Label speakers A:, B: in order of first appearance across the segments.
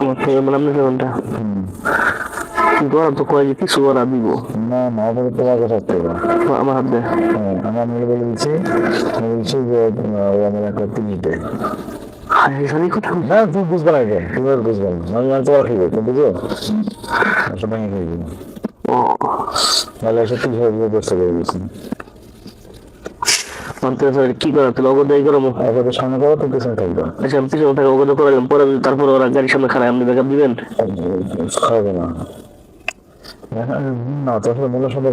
A: মানে আপনি সেখানটা কিন্তু ওরা তো কয় যে কিছু ওরা দিব।
B: না না ওটা তোমার কথা
A: আমার হাত দেয়
B: হ্যাঁ আমি আমি বলে দিচ্ছি আমি বলছি যে আমার একটা
A: এখানে কথা
B: না তুই বুঝবে না তুমি আর বুঝবে না। আমি আর তোমার খাইবে তুমি বুঝো ভেঙে খাইবে
A: ও।
B: তাহলে ব্যবস্থা করে দিচ্ছি
A: মানতে স্যার কি করা তাহলে অগদ এই করব
B: সামনে করো তো পিছনে থাকবে
A: আচ্ছা আমি পিছনে অগদ করালাম পরে তারপরে ওরা গাড়ির সামনে খারাপ আপনি ব্যাকআপ দিবেন?
B: খাবে না। করবে
A: সাথে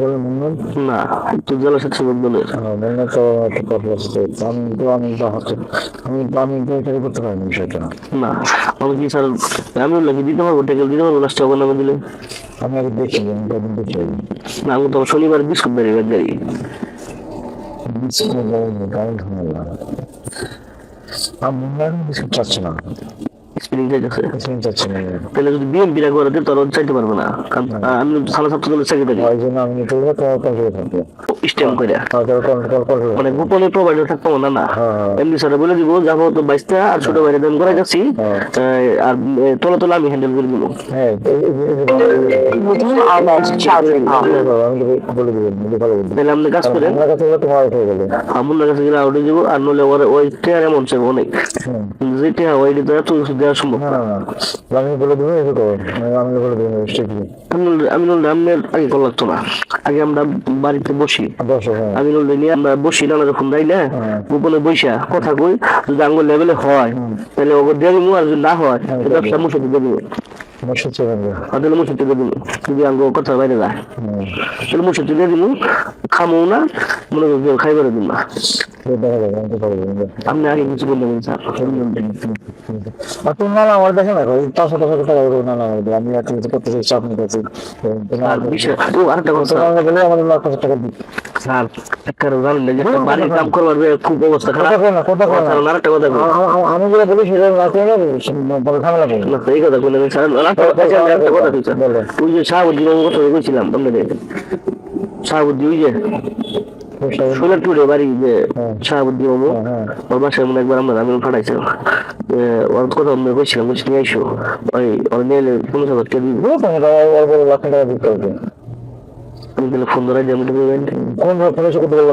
B: তো আমি তো আমি তো আমি আমি তো এটা করতে পারিনি বিষয়টা।
A: না আমি কি স্যার আমি দিতে পারব টেকেল দিতে পারব লাস্টে দিলে?
B: আমি আগে দেখি আমি কদিন দেখি।
A: না আমি তো শনিবার বিস্কুট বেরিয়ে গাড়ি
B: বিস্কুট গাড়ি ঝামেলা আমি মনে হয় বিস্কুট চাচ্ছি না
A: স্পিনিং
B: বিস্কুট
A: তাহলে যদি করে তোর চাইতে পারবে না আমি দলের সেক্রেটারি
B: ওই জন্য আমি
A: করে মানে গোপনে প্রোভাইডার থাকতো না না
B: হ্যাঁ।
A: এমনি স্যার বলে দিব যাব তো বাইশটা আর ছোট বাইরে করে যাচ্ছি
B: হ্যাঁ।
A: আর তলে তলে আমি হ্যান্ডেল করে দিব
B: হ্যাঁ
A: তাহলে আপনি কাজ করেন
B: আমার কাছে গেলে
A: আউটে যাব আর নলে ওর ওই টেয়ার এমন চাইব অনেক যে টেয়ার ওই দেওয়া সম্ভব
B: না।
A: না
B: না না আমি বলে দেবো এসে করো আমি বলে দেবো
A: আমি নইলে- আমি আগে কল লাগতো না। আগে আমরা বাড়িতে বসি।
B: হ্যাঁ।
A: আমি নিয়ে আমরা বসি না যখন যাই না?
B: হ্যাঁ।
A: গোপনে বইসা কথা কই যদি আঙ্গুল লেভেলে হয় তাহলে দিয়ে দিব আর যদি না হয়
B: হ্যাঁ,
A: ব্যবসা মুসে দিয়ে দিব।
B: আমি
A: আপনি
B: না আমার দেখে না টাকা না কিছু করতে
A: আর কথা
B: বলে আমাদের লাখ হাজার টাকা দিই
A: স্যার একটা জানেন না যে বাড়ির কাম করবার খুব অবস্থা খারাপ
B: কথা কথা কয় না
A: কথা বলি।
B: আ- আ- আমি যেটা বলি সেটা না করে ঝামেলা করব
A: না এই কথা বললেন স্যার আরেকটা কথা কথা। ওই যে শাহাবুদ্দিন কথা বলছিলাম আপনাদের ওই যে বাড়ি যে
B: হ্যাঁ। হ্যাঁ
A: ওর বাসায় মনে একবার আমরা আমি ফাটাইছিলাম ওর কথা আমরা বলছিলাম বলছি নিয়ে আইসো। ওই ওর নিয়ে এলে পনেরো হাজার টাকা দিবি
B: বুঝতে পারছি অল্প লাখ টাকা দিতে হবে।
A: আমি তাহলে ফোন ধরাই দিয়ে আমি
B: কোন করতে বলব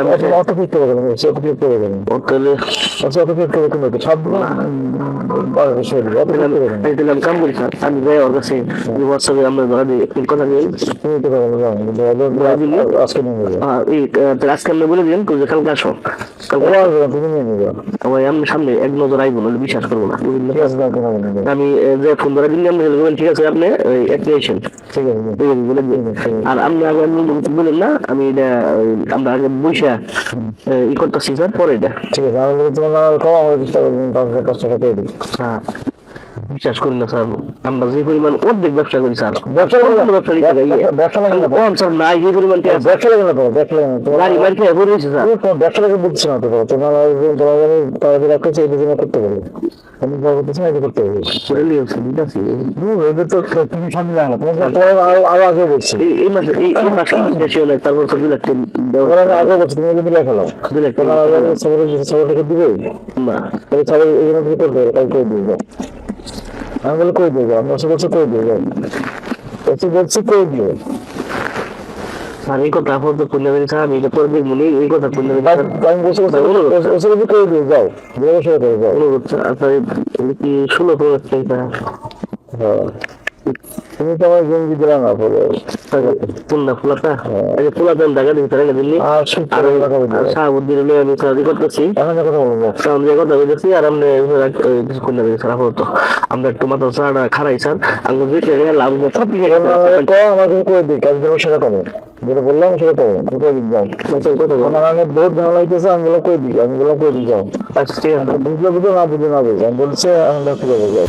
B: না না আচ্ছা অত ফিট করে কিন্তু ছাপ দিলাম সরি অত ফিট করে দেবেন
A: আমি তাহলে আমি কাম করি স্যার আমি যাই ওর কাছে হোয়াটসঅ্যাপে আমরা ধরা দিই এই কথা দিই
B: তুমি তো আজকে নিয়ে নেবে
A: আর এই আহ, তাহলে আজকে আপনি বলে দিলেন যে কালকে আসো
B: তুমি নিয়ে
A: আমি সামনে এক নজর আইবো নাহলে বিশ্বাস করব না আমি যে ফোন ধরা দিলে আপনি বলবেন ঠিক আছে আপনি ওই অ্যাপ্লিকেশন
B: ঠিক আছে
A: বলে দিন আর আপনি আগে আপনি বলেন না আমি এটা আমরা আগে আহ, ই করতেছি স্যার পরে এটা।
B: ঠিক আছে আমি তোমার কম আমার চেষ্টা করবেন টাকা পেয়ে দিই।
A: হ্যাঁ। বিশ্বাস করি না স্যার। আমরা যে পরিমাণ অর্ধেক ব্যবসা করি স্যার
B: ব্যবসা লাগে না।
A: ব্যবসা নিতে
B: ব্যবসা লাগে না
A: কম স্যার নাই যে পরিমাণ
B: ব্যবসা লাগে না তোমার ব্যবসা লাগে না তোমার
A: গাড়ি বাড়ি খেয়ে ভরে রয়েছে স্যার।
B: তোমার ব্যবসা লাগে বলছি না তো তোমার তোমার তাড়াতাড়ি রাখতে চাই এই করতে পারবে। আমি এটা করতে
A: করে ঠিক আছে।
B: তো তুমি সামনে জানো তোমার আরও আরও আগে বলছি।
A: এই এই মাসে এই এই মাসে বেশি হলে তারপর তো
B: আমি আগে বলছি তুমি সবার সবার দিবে।
A: না।
B: তাহলে সবাই দিবে। আমি বলে করে দেবো আমি ওসব বলছি করে দেবো ওসব বলছি করে দিও
A: স্যার এই কথা আমি স্যার এটা করে দেখব এই কথা করলে আমি
B: আমি বসে বসে করে দিয়ে যাও বসে বসে করে যাও
A: অনুরোধ স্যার আপনার কি ষোলো টাকা
B: হ্যাঁ। তুমি তো আমার জমি দিলে না পরে
A: এই যে ঢাকা
B: আর
A: শাহাবুদ্দিন আমি
B: এখন কথা বলব
A: আর কিছু দেখি স্যার আপাতত। আমরা একটু মাথা স্যার খারাই স্যার। আমি যে টাকা লাভ সব কিছু
B: করে দিই কাজ দেবো সেটা করো যেটা বললাম সেটা যাও। আমার আমি বহুত ঝামেলা হইতেছে আমি বললাম করে দিই আমি বললাম করে দিই যাও
A: আচ্ছা
B: বুঝলে বুঝো না বুঝলে না আমি বলছি আমি যাব যাও